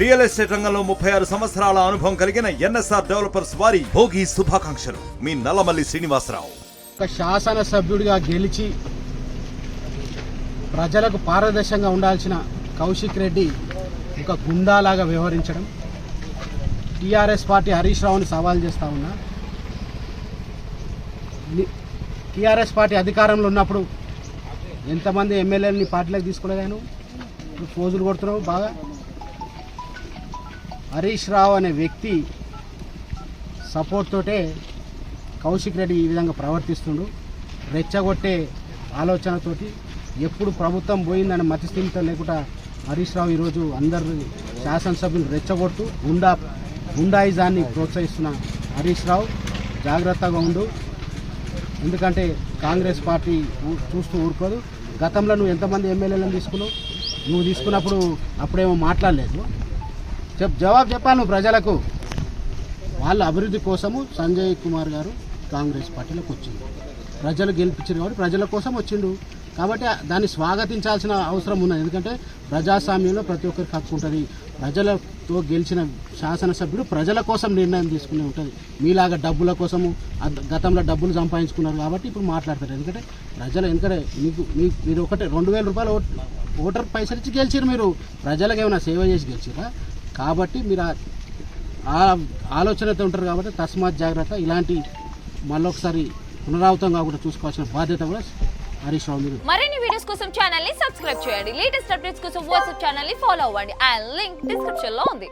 Real estate రంగంలో ముప్పై ఆరు సంవత్సరాల అనుభవం కలిగిన ఎన్ఎస్ఆర్ డెవలపర్స్ వారి భోగి శుభాకాంక్షలు. మీ నల్లమల్లి శ్రీనివాసరావు. ఒక శాసన సభ్యుడిగా గెలిచి ప్రజలకు పారదర్శకంగా ఉండాల్సిన కౌశిక్ రెడ్డి ఒక గుండాలాగా వ్యవహరించడం. టీఆర్ఎస్ పార్టీ హరీష్ రావుని సవాల్ చేస్తా ఉన్నా. టీఆర్ఎస్ పార్టీ అధికారంలో ఉన్నప్పుడు ఎంతమంది ఎమ్మెల్యేలని పార్టీలోకి తీసుకోలేదాను ఇప్పుడు పోజులు కొడుతున్నావు బాగా. హరీష్ రావు అనే వ్యక్తి సపోర్ట్ తోటే కౌశిక్ రెడ్డి ఈ విధంగా ప్రవర్తిస్తుండు. రెచ్చగొట్టే ఆలోచనతోటి ఎప్పుడు ప్రభుత్వం పోయిందని మతిస్థిమితో లేకుండా హరీష్ రావు ఈరోజు అందరు శాసనసభ్యులు రెచ్చగొడుతూ గుండా గుండాయిజాన్ని ప్రోత్సహిస్తున్న హరీష్ రావు జాగ్రత్తగా ఉండు. ఎందుకంటే కాంగ్రెస్ పార్టీ చూస్తూ ఊరుకోదు. గతంలో నువ్వు ఎంతమంది ఎమ్మెల్యేలను తీసుకున్నావు? నువ్వు తీసుకున్నప్పుడు అప్పుడేమో మాట్లాడలేదు. చెప్ జవాబు చెప్పాను నువ్వు ప్రజలకు. వాళ్ళ అభివృద్ధి కోసము సంజయ్ కుమార్ గారు కాంగ్రెస్ పార్టీలోకి వచ్చిండు. ప్రజలు గెలిపించారు కాబట్టి ప్రజల కోసం వచ్చిండు. కాబట్టి దాన్ని స్వాగతించాల్సిన అవసరం ఉన్నది. ఎందుకంటే ప్రజాస్వామ్యంలో ప్రతి ఒక్కరికి హక్కు ఉంటుంది. ప్రజలతో గెలిచిన శాసనసభ్యుడు ప్రజల కోసం నిర్ణయం తీసుకునే ఉంటుంది. మీలాగా డబ్బుల కోసము గతంలో డబ్బులు సంపాదించుకున్నారు కాబట్టి ఇప్పుడు మాట్లాడతారు. ఎందుకంటే ప్రజలు ఎందుకంటే మీకు మీకు మీరు ఒకటే రెండు వేల రూపాయలు ఓటర్ పైసలు ఇచ్చి గెలిచారు మీరు. ప్రజలకు ఏమైనా సేవ చేసి గెలిచిరా కాబట్టి మీరు ఆలోచనతో ఉంటారు కాబట్టి తస్మాత్ జాగ్రత్త. ఇలాంటి మళ్ళొకసారి పునరావృతం కాకుండా చూసుకోవాల్సిన బాధ్యత కూడా హరీష్ రావు మీరు మరిన్ని వీడియోస్ కోసం ఛానల్ని సబ్స్క్రైబ్ చేయండి. లేటెస్ట్ అప్డేట్స్ కోసం వాట్సాప్ ఛానల్ని ఫాలో అవ్వండి. ఆ లింక్ డిస్క్రిప్షన్లో ఉంది.